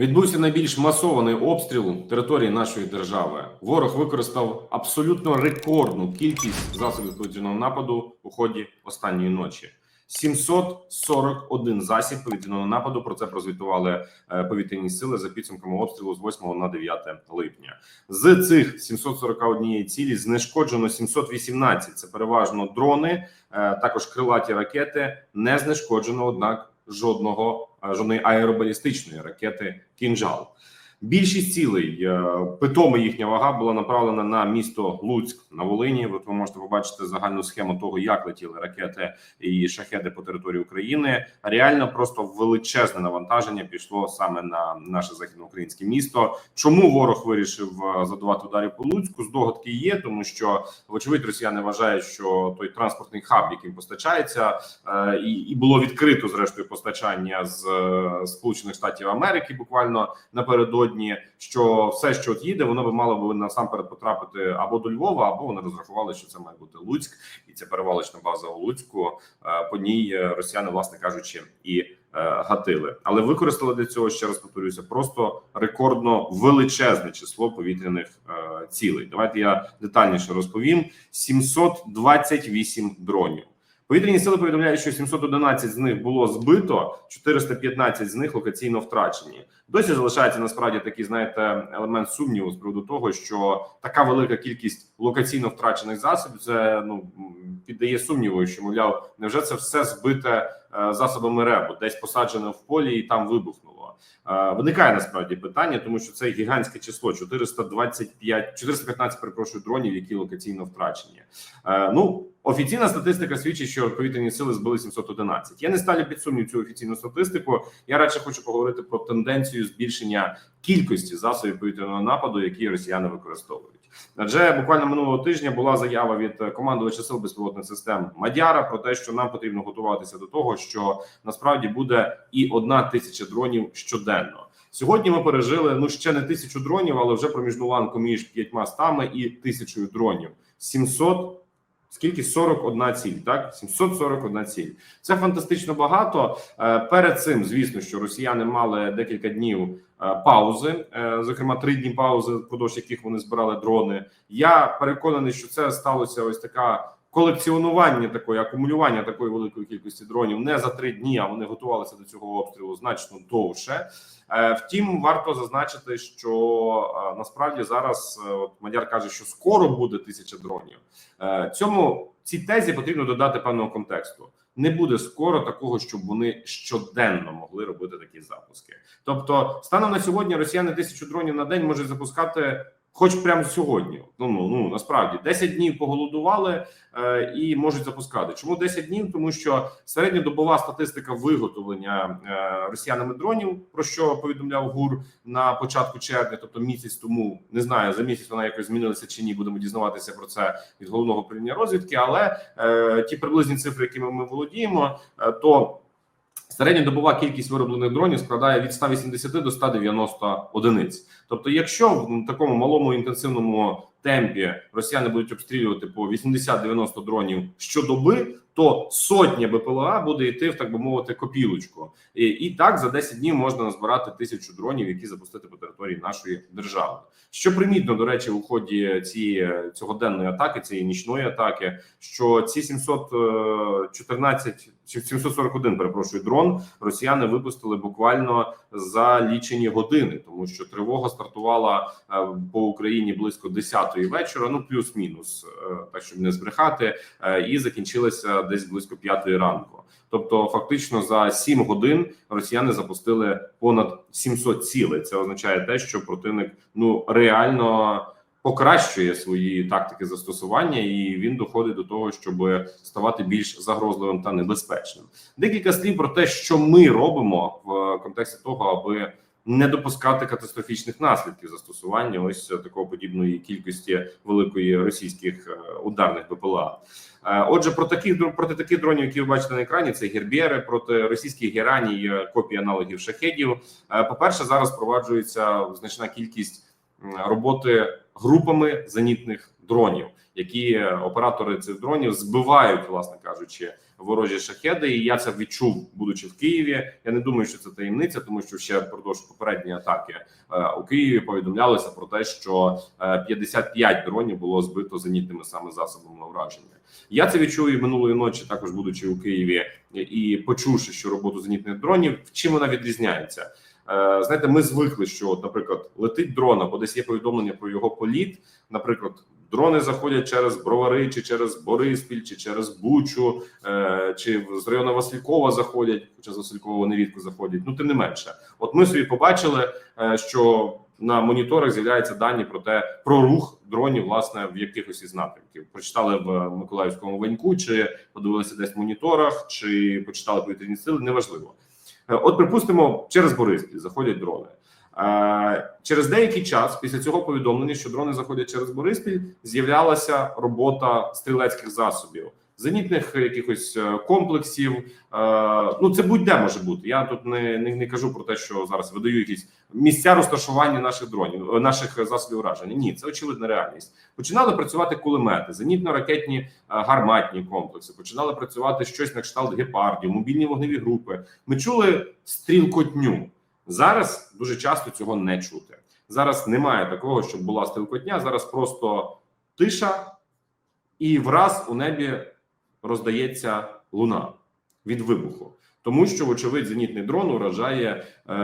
Відбувся найбільш масований обстріл території нашої держави. Ворог використав абсолютно рекордну кількість засобів повітряного нападу у ході останньої ночі. 741 засіб повітряного нападу. Про це прозвітували е, повітряні сили за підсумками обстрілу з 8 на 9 липня. З цих 741 цілі знешкоджено 718. Це переважно дрони, е, також крилаті ракети. Не знешкоджено, однак, жодного жодної аеробалістичної ракети кінжал. Більшість цілей е, питома їхня вага була направлена на місто Луцьк на Волині. От ви можете побачити загальну схему того, як летіли ракети і шахеди по території України. Реально просто величезне навантаження пішло саме на наше західноукраїнське місто. Чому ворог вирішив е, задавати ударі по Луцьку? Здогадки є, тому що вочевидь росіяни вважають, що той транспортний хаб, яким постачається, е, і, було відкрито зрештою постачання з Сполучених Штатів Америки, буквально напередодні, що все, що от їде, воно би мало би насамперед потрапити або до Львова, або вони розрахували, що це має бути Луцьк, і ця перевалочна база у Луцьку. Е, По ній е, росіяни, власне кажучи, і е, гатили, але використали для цього ще раз повторюся, просто рекордно величезне число повітряних цілей. Давайте я детальніше розповім: 728 дронів. Повітряні сили повідомляють, що 711 з них було збито, 415 з них локаційно втрачені. Досі залишається насправді такий, знаєте, елемент сумніву з приводу того, що така велика кількість локаційно втрачених засобів це ну піддає сумніву, що мовляв, невже це все збите е, засобами РЕБу, десь посаджене в полі і там вибухнуло. Е, Виникає насправді питання, тому що це гігантське число 425, 415, перепрошую, дронів, які локаційно втрачені. Е, Ну офіційна статистика свідчить, що повітряні сили збили 711. Я не ставлю під сумнів цю офіційну статистику. Я радше хочу поговорити про тенденцію збільшення кількості засобів повітряного нападу, які росіяни використовують. Адже буквально минулого тижня була заява від командувача сил безпілотних систем Мадяра про те, що нам потрібно готуватися до того, що насправді буде і одна тисяча дронів щоденно. Сьогодні ми пережили ну ще не тисячу дронів, але вже проміжну ланку між п'ятьма стами і тисячою дронів. 700 Скільки 41 ціль, так 741 ціль. Це фантастично багато. Е, Перед цим, звісно, що росіяни мали декілька днів паузи, е, зокрема три дні паузи, впродовж яких вони збирали дрони. Я переконаний, що це сталося ось така колекціонування такої акумулювання такої великої кількості дронів не за три дні, а вони готувалися до цього обстрілу значно довше. Е, Втім, варто зазначити, що е, насправді зараз е, от Мадяр каже, що скоро буде тисяча дронів. Е, Цьому цій тезі потрібно додати певного контексту. Не буде скоро такого, щоб вони щоденно могли робити такі запуски. Тобто, станом на сьогодні росіяни тисячу дронів на день можуть запускати. Хоч прямо сьогодні, ну ну ну насправді 10 днів поголодували е, і можуть запускати. Чому 10 днів? Тому що середньодобова статистика виготовлення е, росіянами дронів, про що повідомляв ГУР на початку червня, тобто місяць тому не знаю за місяць вона якось змінилася чи ні. Будемо дізнаватися про це від головного управління розвідки. Але е, ті приблизні цифри, якими ми володіємо, е, то Середньодобова кількість вироблених дронів складає від 180 до 190 одиниць. Тобто, якщо в такому малому інтенсивному темпі росіяни будуть обстрілювати по 80-90 дронів щодоби, то сотня БПЛА буде йти в так би мовити копілочку, і, і так за 10 днів можна назбирати тисячу дронів, які запустити по території нашої держави. Що примітно до речі, у ході цієї цього денної атаки, цієї нічної атаки, що ці 714 чи 741, перепрошую, дрон росіяни випустили буквально за лічені години, тому що тривога стартувала е, по Україні близько 10-ї вечора, ну плюс-мінус, е, так щоб не збрехати, е, і закінчилася десь близько 5-ї ранку. Тобто, фактично за 7 годин росіяни запустили понад 700 цілей. Це означає те, що противник ну реально покращує свої тактики застосування, і він доходить до того, щоб ставати більш загрозливим та небезпечним. Декілька слів про те, що ми робимо в контексті того, аби не допускати катастрофічних наслідків застосування ось такого подібної кількості великої російських е, ударних БПЛА. Е, Отже, про таких проти таких дронів, які ви бачите на екрані, це гербєри проти російських гераній, е, копії аналогів шахедів. По перше, зараз впроваджується значна кількість роботи групами зенітних дронів, які е, оператори цих дронів збивають, власне кажучи, ворожі шахеди. І я це відчув, будучи в Києві. Я не думаю, що це таємниця, тому що ще впродовж попередньої атаки е, у Києві повідомлялося про те, що е, 55 дронів було збито зенітними саме засобами ураження. Я це відчув і минулої ночі, також будучи у Києві, і почувши, що роботу зенітних дронів, чим вона відрізняється. Е, Знаєте, ми звикли, що, от, наприклад, летить дрон, або десь є повідомлення про його політ. Наприклад, дрони заходять через Бровари, чи через Бориспіль, чи через Бучу, е, чи з району Василькова заходять, хоча з Василькова вони рідко заходять. Ну тим не менше, от ми собі побачили, е, що на моніторах з'являються дані про те про рух дронів, власне, в якихось із напрямків. Прочитали в Миколаївському ваньку, чи подивилися десь в моніторах, чи почитали повітряні сили. Неважливо. Е, От, припустимо, через Бориспіль заходять дрони. Е, Через деякий час після цього повідомлення, що дрони заходять через Бориспіль, з'являлася робота стрілецьких засобів, зенітних якихось е, комплексів. Е, Ну це будь-де може бути. Я тут не, не, не кажу про те, що зараз видаю якісь місця розташування наших дронів, е, наших засобів ураження. Ні, це очевидна реальність. Починали працювати кулемети, зенітно-ракетні гарматні комплекси. Починали працювати щось на кшталт гепардів, мобільні вогневі групи. Ми чули стрілкотню. Зараз дуже часто цього не чути. Зараз немає такого, щоб була стрілкотня. Зараз просто тиша, і враз у небі роздається луна від вибуху, тому що, вочевидь, зенітний дрон уражає е,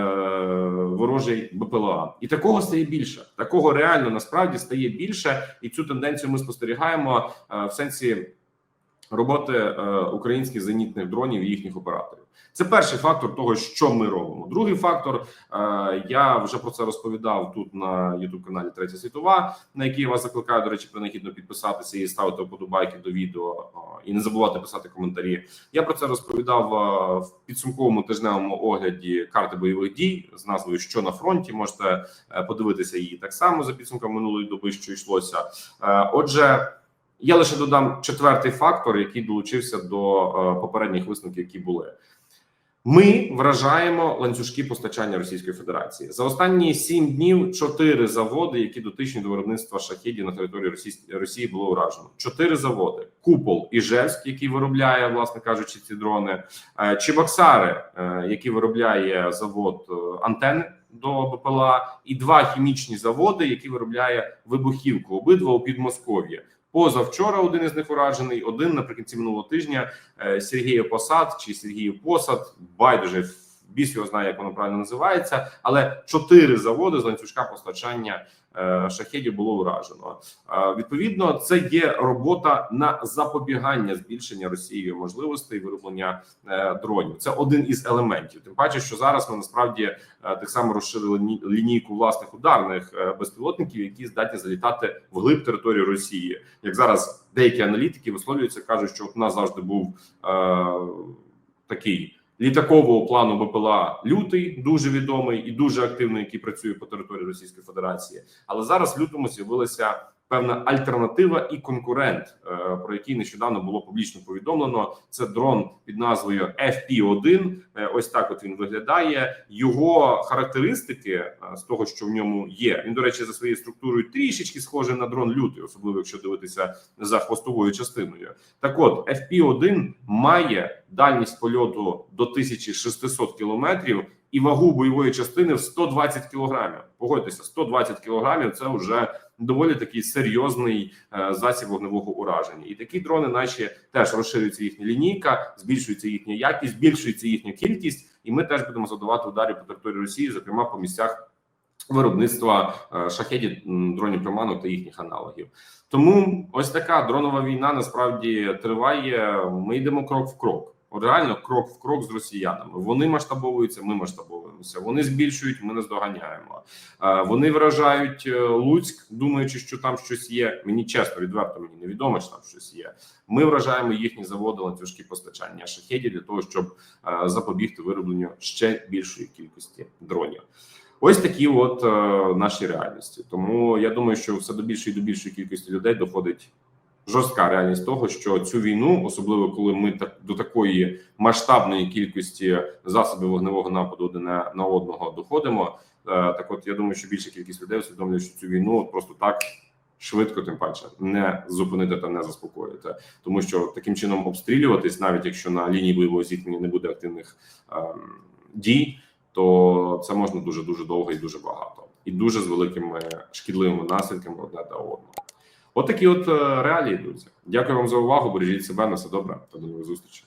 ворожий БПЛА, і такого стає більше. Такого реально насправді стає більше, і цю тенденцію ми спостерігаємо е, в сенсі роботи е, українських зенітних дронів і їхніх операторів. Це перший фактор того, що ми робимо. Другий фактор е, я вже про це розповідав тут на youtube каналі Третя світова, на який я вас закликаю, до речі, принагідно підписатися і ставити вподобайки до відео е, і не забувати писати коментарі. Я про це розповідав в підсумковому тижневому огляді карти бойових дій з назвою Що на фронті. Можете подивитися її так само за підсумками минулої доби, що йшлося. Отже. Я лише додам четвертий фактор, який долучився до е, попередніх висновків, які були. Ми вражаємо ланцюжки постачання Російської Федерації за останні сім днів. Чотири заводи, які дотичні до виробництва шахідів на території Росії, було вражено. Чотири заводи: Купол і Жевськ, який виробляє, власне кажучи, ці дрони, е, Чебоксари, е, який виробляє завод антени до БПЛА, і два хімічні заводи, які виробляє вибухівку. Обидва у Підмосков'ї. Позавчора один із них уражений, один наприкінці минулого тижня е, Посад чи Сергію Посад. Байдуже біс його знає, як воно правильно називається. Але чотири заводи з ланцюжка постачання шахедів було уражено. Е, Відповідно, це є робота на запобігання збільшення Росією можливостей вироблення е, дронів. Це один із елементів. Тим паче, що зараз ми насправді е, так само розширили лінійку власних ударних е, безпілотників, які здатні залітати вглиб території Росії. Як зараз деякі аналітики висловлюються, кажуть, що от у нас завжди був е, такий літакового плану БПЛА лютий, дуже відомий і дуже активний, який працює по території Російської Федерації. Але зараз в лютому з'явилася певна альтернатива і конкурент, е, про який нещодавно було публічно повідомлено. Це дрон під назвою FP-1. Е, Ось так от він виглядає. Його характеристики е, з того, що в ньому є. Він, до речі, за своєю структурою трішечки схожий на дрон лютий, особливо якщо дивитися за хвостовою частиною. Так от, FP-1 має дальність польоту до 1600 кілометрів і вагу бойової частини в 120 кілограмів. Погодьтеся, 120 кілограмів це вже доволі такий серйозний е, засіб вогневого ураження. І такі дрони, наші теж розширюється їхня лінійка, збільшується їхня якість, збільшується їхня кількість, і ми теж будемо задавати ударі по території Росії, зокрема по місцях. Виробництва е, шахедів, м, дронів приманок та їхніх аналогів, тому ось така дронова війна насправді триває. Ми йдемо крок в крок. Реально крок в крок з росіянами. Вони масштабовуються, ми масштабовуємося. Вони збільшують, ми наздоганяємо. Е, Вони вражають е, Луцьк, думаючи, що там щось є. Мені чесно, відверто мені невідомо, що там щось є. Ми вражаємо їхні заводи ланцюжки постачання шахедів для того, щоб е, запобігти виробленню ще більшої кількості дронів. Ось такі от е, наші реальності. Тому я думаю, що все до більшої до більшої кількості людей доходить жорстка реальність того, що цю війну, особливо коли ми так до такої масштабної кількості засобів вогневого нападу один на, одного доходимо. Е, так, от я думаю, що більша кількість людей усвідомлює, що цю війну просто так швидко, тим паче, не зупинити та не заспокоїти, тому що таким чином обстрілюватись, навіть якщо на лінії бойового зіткнення не буде активних ем, дій, то це можна дуже дуже довго і дуже багато, і дуже з великими шкідливими наслідками одне та одного. От от е, реалії, друзі. Дякую вам за увагу. Бережіть себе на все добре та до нових зустрічей.